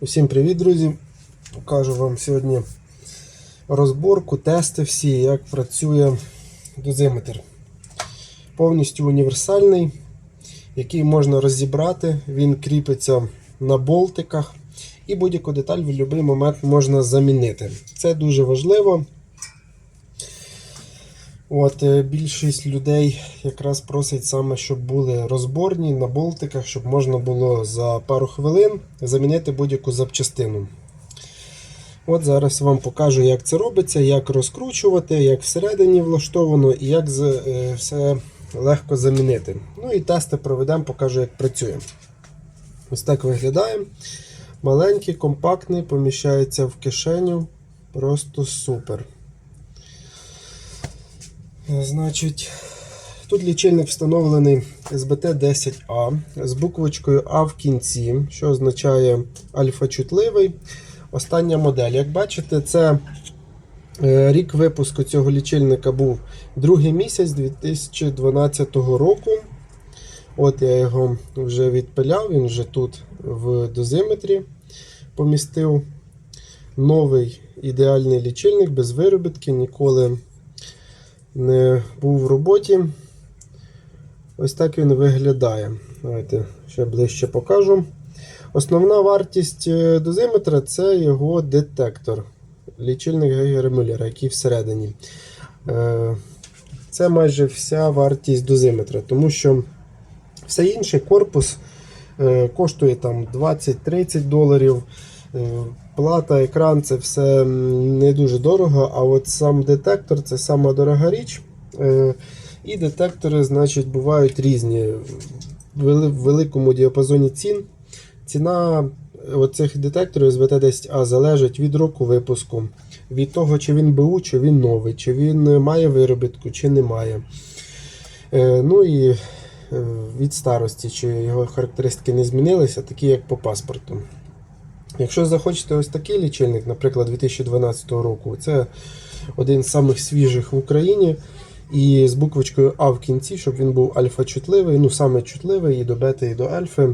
Усім привіт, друзі! Покажу вам сьогодні розборку, тести всі, як працює дозиметр. Повністю універсальний, який можна розібрати, він кріпиться на болтиках і будь-яку деталь в будь-який момент можна замінити. Це дуже важливо. От е, Більшість людей якраз просять саме, щоб були розборні на болтиках, щоб можна було за пару хвилин замінити будь-яку запчастину. От Зараз вам покажу, як це робиться, як розкручувати, як всередині влаштовано і як е, все легко замінити. Ну і тести проведемо, покажу, як працює. Ось так виглядає. Маленький, компактний, поміщається в кишеню. Просто супер. Значить, тут лічильник встановлений SBT10A з буквочкою А в кінці, що означає альфа-чутливий. Остання модель. Як бачите, це е, рік випуску цього лічильника був другий місяць 2012 року. От я його вже відпиляв, він вже тут в дозиметрі помістив. Новий ідеальний лічильник без виробітки, ніколи не був в роботі. Ось так він виглядає. Давайте ще ближче покажу. Основна вартість е, дозиметра це його детектор. Лічильник Гейгера Мюллера, який всередині. Е, Це майже вся вартість дозиметра, тому що все інше корпус е, коштує там 20-30 доларів. Плата, екран це все не дуже дорого, а от сам детектор це сама дорога річ. Е, І детектори, значить, бувають різні. В великому діапазоні цін. Ціна оцих детекторів з ВТ-10А залежить від року випуску, від того, чи він БУ, чи він новий, чи він має виробітку, чи не має. Е, Ну і е, від старості, чи його характеристики не змінилися, такі як по паспорту. Якщо захочете ось такий лічильник, наприклад, 2012 року, це один з самих свіжих в Україні. І з буквочкою А в кінці, щоб він був альфа-чутливий, ну саме чутливий і до бети, і до альфи,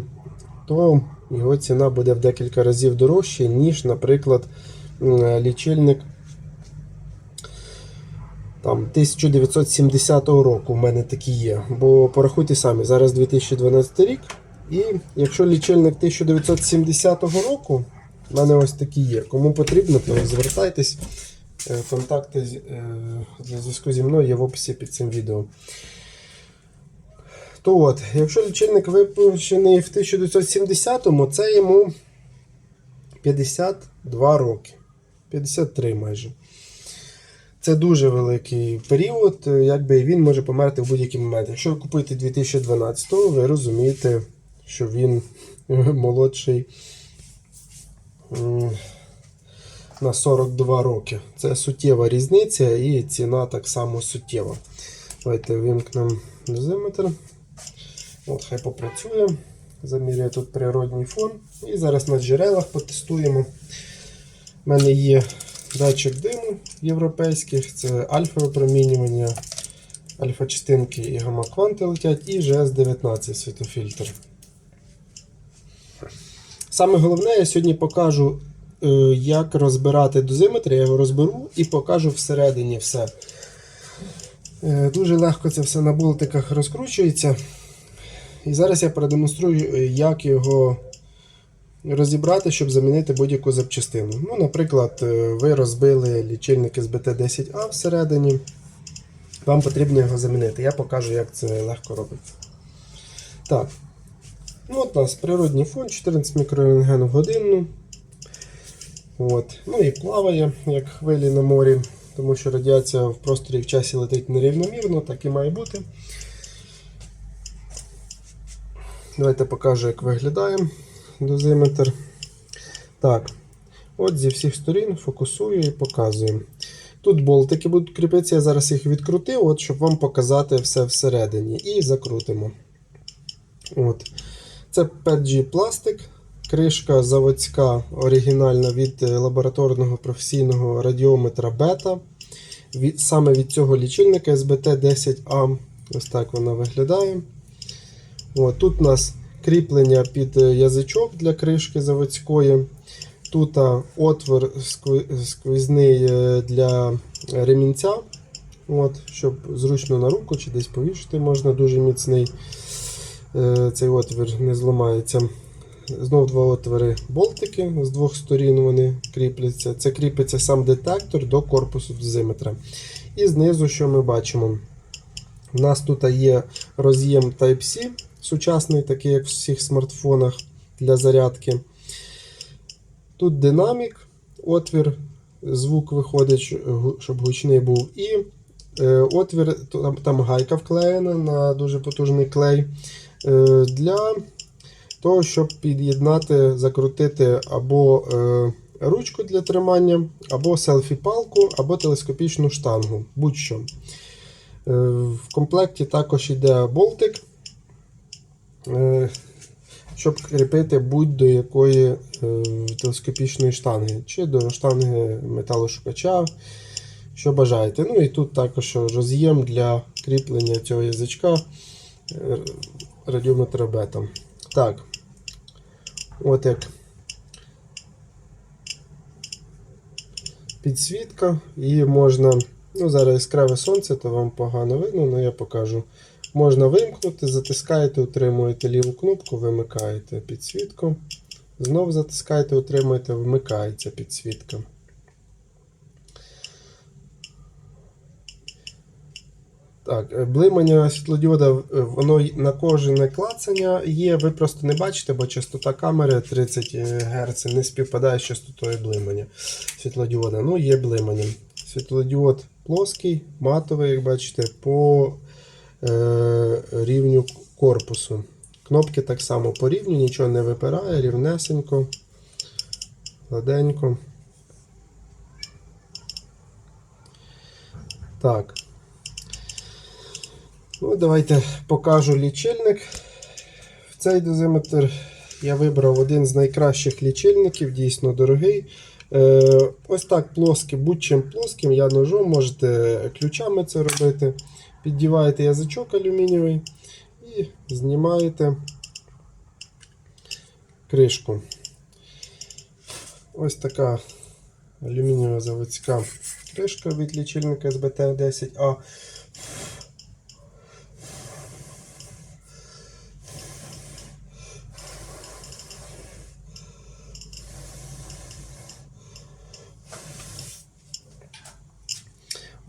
то його ціна буде в декілька разів дорожче, ніж, наприклад, лічильник там, 1970 року. У мене такі є. Бо порахуйте самі, зараз 2012 рік. І якщо лічильник 1970 року, в мене ось такі є. Кому потрібно, то звертайтесь. Е, Контакти е, для зв'язку зі мною є в описі під цим відео. То от, якщо лічильник випущений в 1970-му, це йому 52 роки. 53 майже. Це дуже великий період, е, якби він може померти в будь-який момент. Якщо ви купуєте 2012-го, ви розумієте, що він е, молодший на 42 роки. Це суттєва різниця і ціна так само суттєва. Давайте вимкнемо дозиметр. От, хай попрацює. Замірює тут природній фон. І зараз на джерелах потестуємо. У мене є датчик диму європейських, це альфа випромінювання, альфа-частинки і гамма-кванти летять, і GS19 світофільтр. Саме головне, я сьогодні покажу, е, як розбирати дозиметр, я його розберу і покажу всередині все. Е, Дуже легко це все на болтиках розкручується. І зараз я продемонструю, е, як його розібрати, щоб замінити будь-яку запчастину. Ну, Наприклад, ви розбили лічильник SBT10A всередині. Вам потрібно його замінити. Я покажу, як це легко робиться. Так. Ну, от у нас природній фон 14 мікрорентген в годину. От. Ну і плаває, як хвилі на морі, тому що радіація в просторі в часі летить нерівномірно, так і має бути. Давайте покажу, як виглядає дозиметр. Так, от зі всіх сторін фокусую і показую. Тут болтики будуть кріпитися, я зараз їх відкрутив, от, щоб вам показати все всередині. І закрутимо. От. Це 5G пластик, кришка заводська оригінальна від е, лабораторного професійного радіометра бета. Від, саме від цього лічильника SBT10A. Ось так вона виглядає. От, тут у нас кріплення під е, язичок для кришки заводської. Тут а, отвор скви- е, для ремінця, от, щоб зручно на руку чи десь повішати можна дуже міцний. Е, Цей отвір не зламається. Знов два отвори болтики з двох сторін вони кріпляться. Це кріпиться сам детектор до корпусу дозиметра. І знизу, що ми бачимо? У нас тут є роз'єм Type-C, сучасний, такий як в всіх смартфонах для зарядки. Тут динамік, отвір, звук виходить, щоб гучний був. І е, отвір, там гайка вклеєна на дуже потужний клей. Е, для того, щоб під'єднати, закрутити або е, ручку для тримання, або селфі-палку, або телескопічну штангу. Будь-що. Е, В комплекті також йде болтик, щоб кріпити будь-до якої телескопічної штанги, чи до штанги металошукача, що бажаєте. Ну і тут також роз'єм для кріплення цього язичка радіометра бета. Так, от як підсвітка, її можна. Ну, зараз яскраве сонце, то вам погано видно, але я покажу. Можна вимкнути, затискаєте, утримуєте ліву кнопку, вимикаєте підсвітку. Знов затискаєте, утримуєте, вмикається підсвітка. Так, е, блимання світлодіода, е, воно на кожне клацання є. Ви просто не бачите, бо частота камери 30 Гц не співпадає з частотою блимання світлодіода. Ну, є блимання. Світлодіод плоский, матовий, як бачите, по е, рівню корпусу. Кнопки так само по рівню, нічого не випирає, рівнесенько, гладенько. Так. Ну, давайте покажу лічильник. В цей дозиметр я вибрав один з найкращих лічильників, дійсно дорогий. Е, ось так плоский, будь-чим плоским, я ножом, можете ключами це робити. Піддіваєте язичок алюмінієвий і знімаєте кришку. Ось така алюмінієва заводська кришка від лічильника СБТ-10А.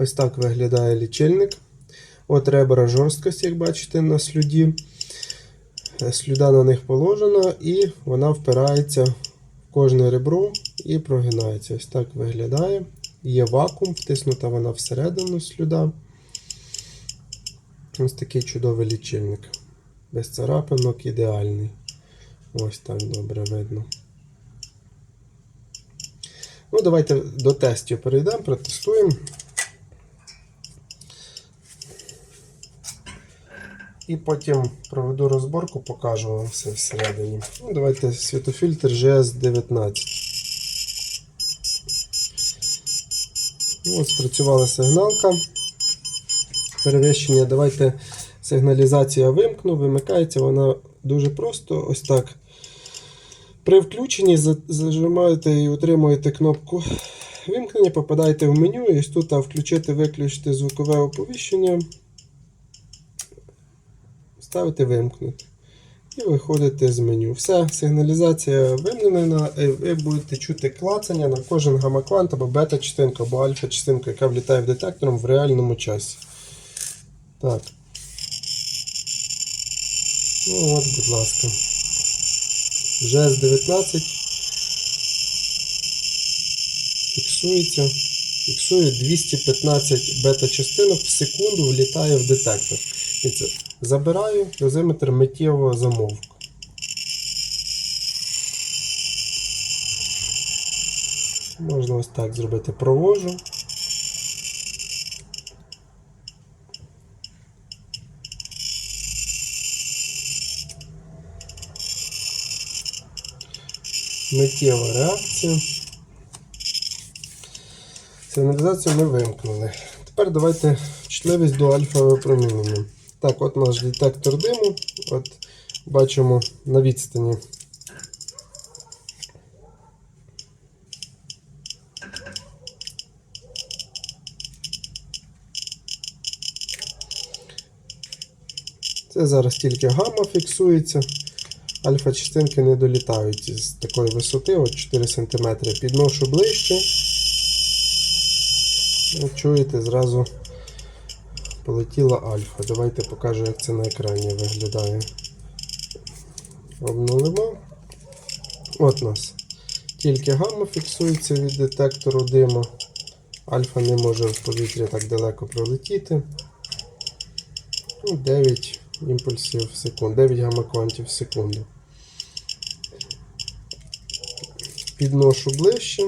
Ось так виглядає лічильник. От ребра жорсткості, як бачите, на слюді. Е, Слюда на них положена і вона впирається в кожне ребро і прогинається. Ось так виглядає. Є вакуум, втиснута вона всередину слюда. Ось такий чудовий лічильник. Без царапинок, ідеальний. Ось так добре видно. Ну, давайте до тестів перейдемо, протестуємо. І потім проведу розборку, покажу вам все всередині. Ну, давайте світофільтр GS19. Ну, От спрацювала сигналка. Перевищення. Давайте сигналізація вимкну, вимикається вона дуже просто. Ось так. При включенні зажимаєте і утримуєте кнопку вимкнення, попадаєте в меню і тут включити, виключити звукове оповіщення. Ставите вимкнути. І виходите з меню. Все, сигналізація вимкнена, і ви будете чути клацання на кожен гамма-квант або бета-частинку, або альфа-частинку, яка влітає в детектором в реальному часі. Так. Ну от, будь ласка. GS 19 фіксується. Фіксує 215 бета-частинок в секунду влітає в детектор. І це забираю, дозиметр миттєво замовк. Можна ось так зробити. Провожу. Миттєва реакція. Сигналізацію ми вимкнули. Тепер давайте чутливість до альфа випромінення. Так, от наш детектор диму. От бачимо на відстані. Це зараз тільки гамма фіксується. Альфа-частинки не долітають з такої висоти, от 4 см. Підношу ближче. От чуєте, зразу полетіла альфа. Давайте покажу, як це на екрані виглядає. Обнулимо. От нас. Тільки гамма фіксується від детектору диму. Альфа не може в повітря так далеко пролетіти. Ну, 9 імпульсів в секунду, 9 гамма-квантів в секунду. Підношу ближче.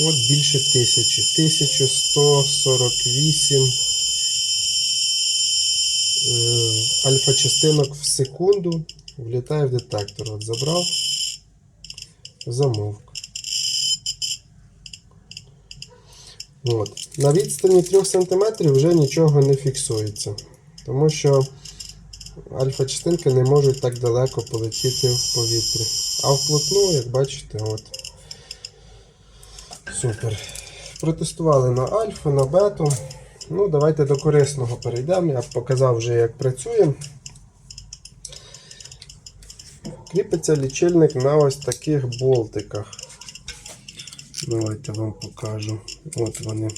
От більше тисячі. 1148 е, альфа-частинок в секунду влітає в детектор. От забрав, замовк. От. На відстані 3 см вже нічого не фіксується, тому що альфа-частинки не можуть так далеко полетіти в повітрі. А вплотну, як бачите, от. Супер. Протестували на альфа, на бету. Ну, давайте до корисного перейдемо. Я показав вже, як працює. Кріпиться лічильник на ось таких болтиках. Давайте вам покажу. От вони.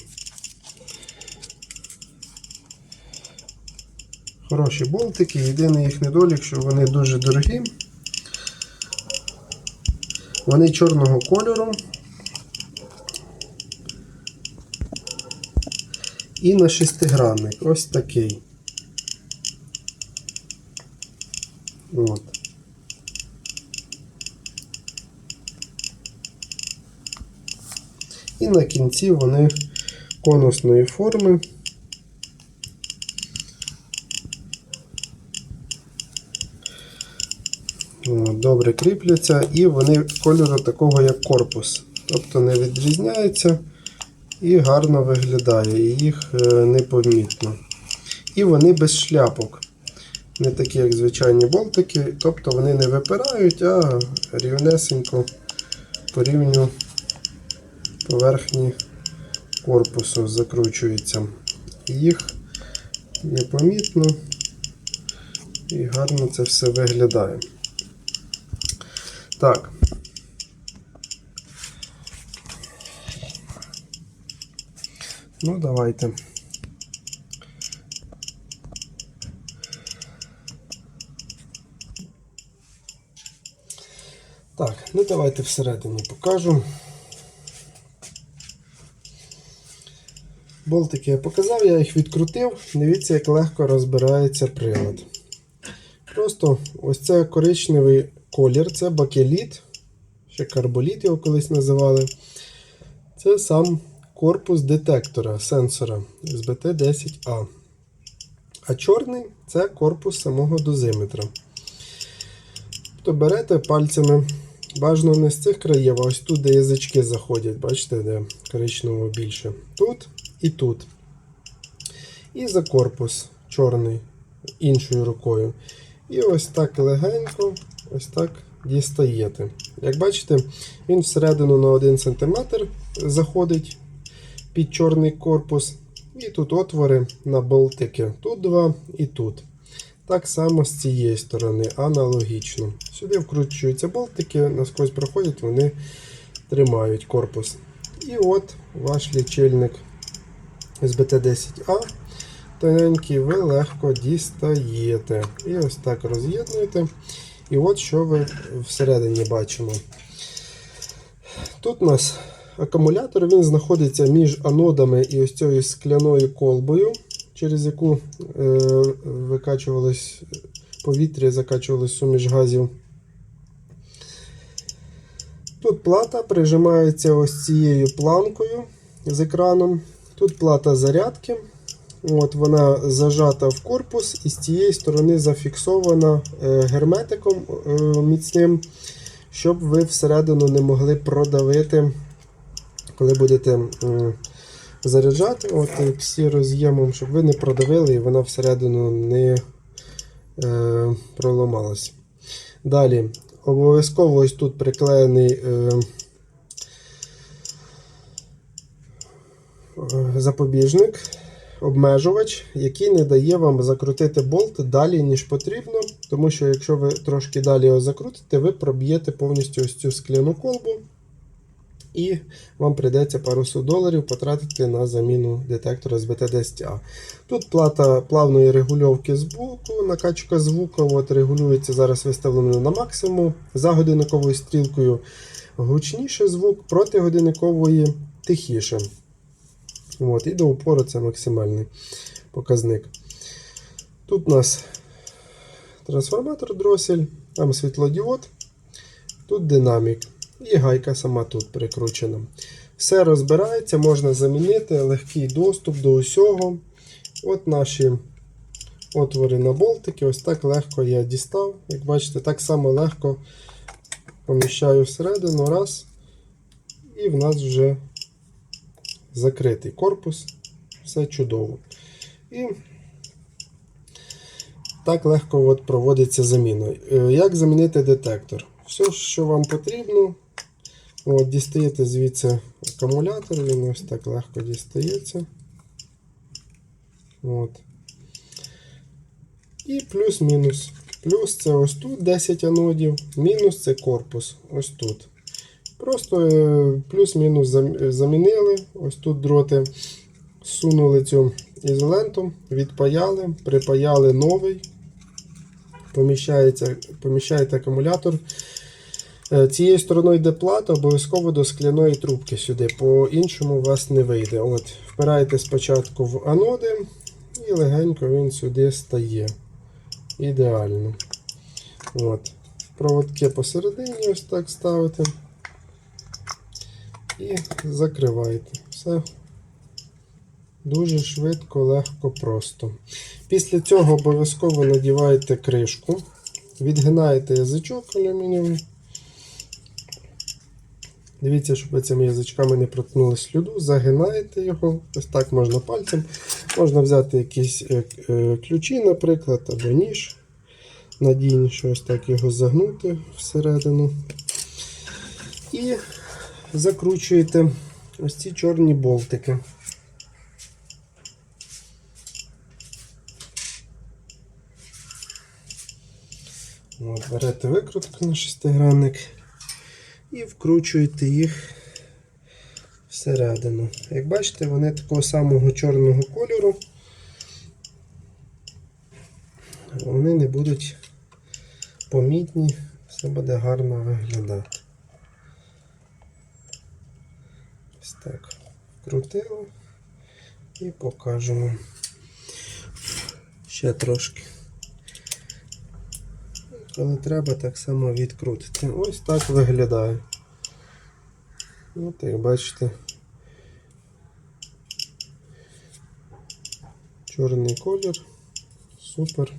Хороші болтики. Єдиний їх недолік, що вони дуже дорогі. Вони чорного кольору. І на шестигранник. Ось такий. От. І на кінці вони конусної форми. Добре кріпляться і вони кольору такого, як корпус. Тобто не відрізняються і гарно виглядає, їх е, непомітно. І вони без шляпок. Не такі, як звичайні болтики, тобто вони не випирають, а рівнесенько по рівню поверхні корпусу закручуються. Їх непомітно і гарно це все виглядає. Так. Ну, давайте. Так, ну давайте всередині покажу. Болтики я показав, я їх відкрутив. Дивіться, як легко розбирається прилад. Просто ось це коричневий колір, це бакеліт, ще карболіт його колись називали. Це сам корпус детектора сенсора SBT10A. А чорний це корпус самого дозиметра. Тобто берете пальцями, бажано не з цих країв, а ось тут, де язички заходять, бачите, де коричневого більше. Тут і тут. І за корпус чорний іншою рукою. І ось так легенько, ось так дістаєте. Як бачите, він всередину на 1 см заходить під чорний корпус. І тут отвори на болтики. Тут два і тут. Так само з цієї сторони, аналогічно. Сюди вкручуються болтики, насквозь проходять, вони тримають корпус. І от ваш лічильник SBT10A. Тоненький, ви легко дістаєте. І ось так роз'єднуєте. І от що ви всередині бачимо. Тут у нас акумулятор він знаходиться між анодами і ось цією скляною колбою, через яку е, викачувалось повітря, закачувалось суміш газів. Тут плата прижимається ось цією планкою з екраном. Тут плата зарядки. От Вона зажата в корпус і з цієї сторони зафіксована е, герметиком е, міцним, щоб ви всередину не могли продавити, коли будете заряджати от всі роз'ємом, щоб ви не продавили і вона всередину не е, проламалась. Далі, обов'язково ось тут приклеєний е, запобіжник, обмежувач, який не дає вам закрутити болт далі, ніж потрібно. Тому що якщо ви трошки далі його закрутите, ви проб'єте повністю ось цю скляну колбу. І вам прийдеться пару сот доларів потратити на заміну детектора з BT10A. Тут плата плавної регульовки збоку, накачка звуку от, регулюється зараз виставлено на максимум. За годинниковою стрілкою гучніше звук, проти годинникової тихіше. От, і до упору це максимальний показник. Тут у нас трансформатор дросель, там світлодіод, тут динамік. І гайка сама тут прикручена. Все розбирається, можна замінити, легкий доступ до усього. От наші отвори на болтики. Ось так легко я дістав. Як бачите, так само легко поміщаю всередину, раз. І в нас вже закритий корпус. Все чудово. І так легко от проводиться заміна. Е, Як замінити детектор? Все, що вам потрібно, от, дістаєте звідси акумулятор, він ось так легко дістається. От. І плюс-мінус. Плюс це ось тут 10 анодів, мінус це корпус. Ось тут. Просто е, плюс-мінус замінили. Ось тут дроти сунули цю ізоленту, відпаяли, припаяли новий. Поміщається, поміщаєте акумулятор. Е, Цією стороною йде плата, обов'язково до скляної трубки сюди. По-іншому у вас не вийде. От, Впираєте спочатку в аноди і легенько він сюди стає. Ідеально. От. Проводки посередині ось так ставите. І закриваєте. Все. Дуже швидко, легко, просто. Після цього обов'язково надіваєте кришку, відгинаєте язичок алюмінієвий. Дивіться, щоб ви цими язичками не проткнули сліду, загинаєте його, ось так можна пальцем. Можна взяти якісь е, е, ключі, наприклад, або ніж. Надійніше ось так його загнути всередину. І закручуєте ось ці чорні болтики. От, берете викрутку на шестигранник і вкручуєте їх всередину. Як бачите, вони такого самого чорного кольору. Вони не будуть помітні, все буде гарно виглядати. Ось так. Вкрутили і покажемо. Ще трошки. Коли треба, так само відкрутити. Ось так виглядає. От як бачите. Чорний колір. Супер.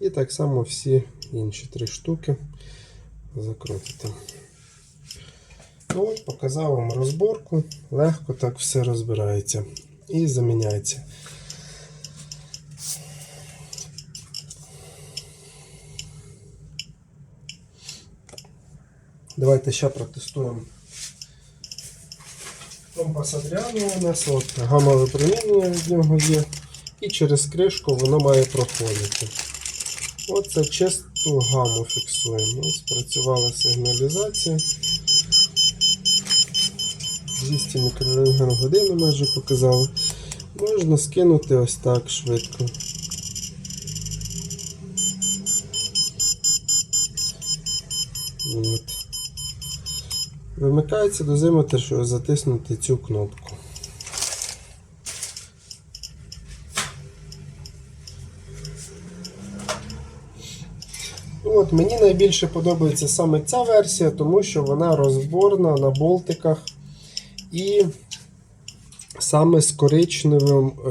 І так само всі інші три штуки закрутити. Ну от, показав вам розборку. Легко так все розбирається і заміняється. Давайте ще протестуємо. Компас Адріану у нас от, гамове проміння від нього є. І через кришку воно має проходити. Оце чисту гаму фіксуємо. Ось працювала сигналізація. 200 мікрорентген годину майже показало. Можна скинути ось так швидко. От. Вимикається дозиметр, щоб затиснути цю кнопку. От, Мені найбільше подобається саме ця версія, тому що вона розборна на болтиках і саме з коричневим е,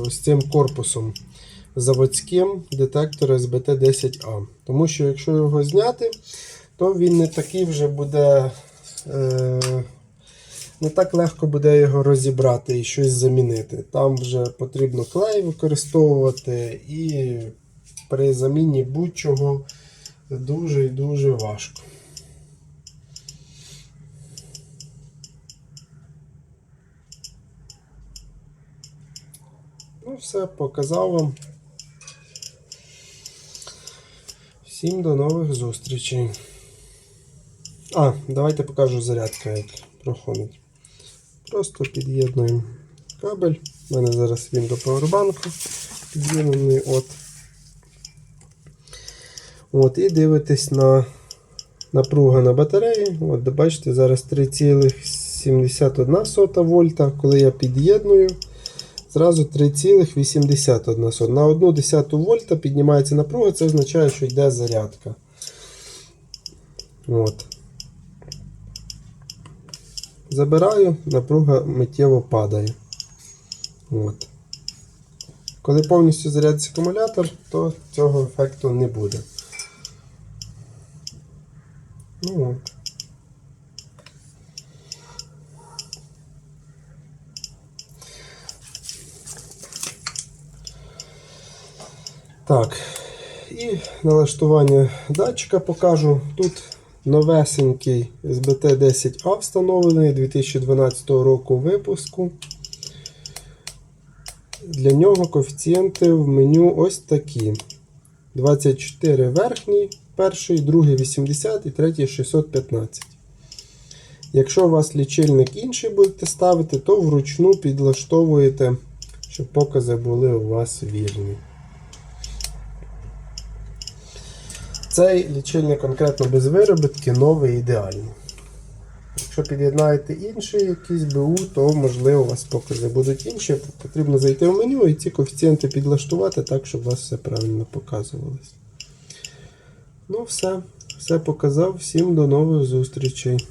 ось цим корпусом заводським детектора SBT10A. Тому що якщо його зняти, то він не такий вже буде. Е, не так легко буде його розібрати і щось замінити. Там вже потрібно клей використовувати і при заміні будь-чого дуже і дуже важко. Ну, все, показав вам. Всім до нових зустрічей. А, давайте покажу зарядка, як проходить. Просто під'єднуємо кабель. У мене зараз він до павербанку під'єднаний. От. От, і дивитесь на напруга на батареї. От, бачите, зараз 3,71 вольта. Коли я під'єдную, зразу 3,81. На 1 десяту вольта піднімається напруга, це означає, що йде зарядка. От. Забираю, напруга миттєво падає. От. Коли повністю зарядиться акумулятор, то цього ефекту не буде. Ну от. Так. І налаштування датчика покажу. Тут новесенький SBT 10A встановлений 2012 року випуску. Для нього коефіцієнти в меню ось такі: 24 верхній, перший, другий 80 і третій 615. Якщо у вас лічильник інший будете ставити, то вручну підлаштовуєте, щоб покази були у вас вірні. Цей лічильник конкретно без виробітки, новий ідеальний. Якщо під'єднаєте інший якийсь БУ, то можливо у вас покази будуть інші. Потрібно зайти в меню і ці коефіцієнти підлаштувати так, щоб у вас все правильно показувалось. Ну, все. Все показав. Всім до нових зустрічей.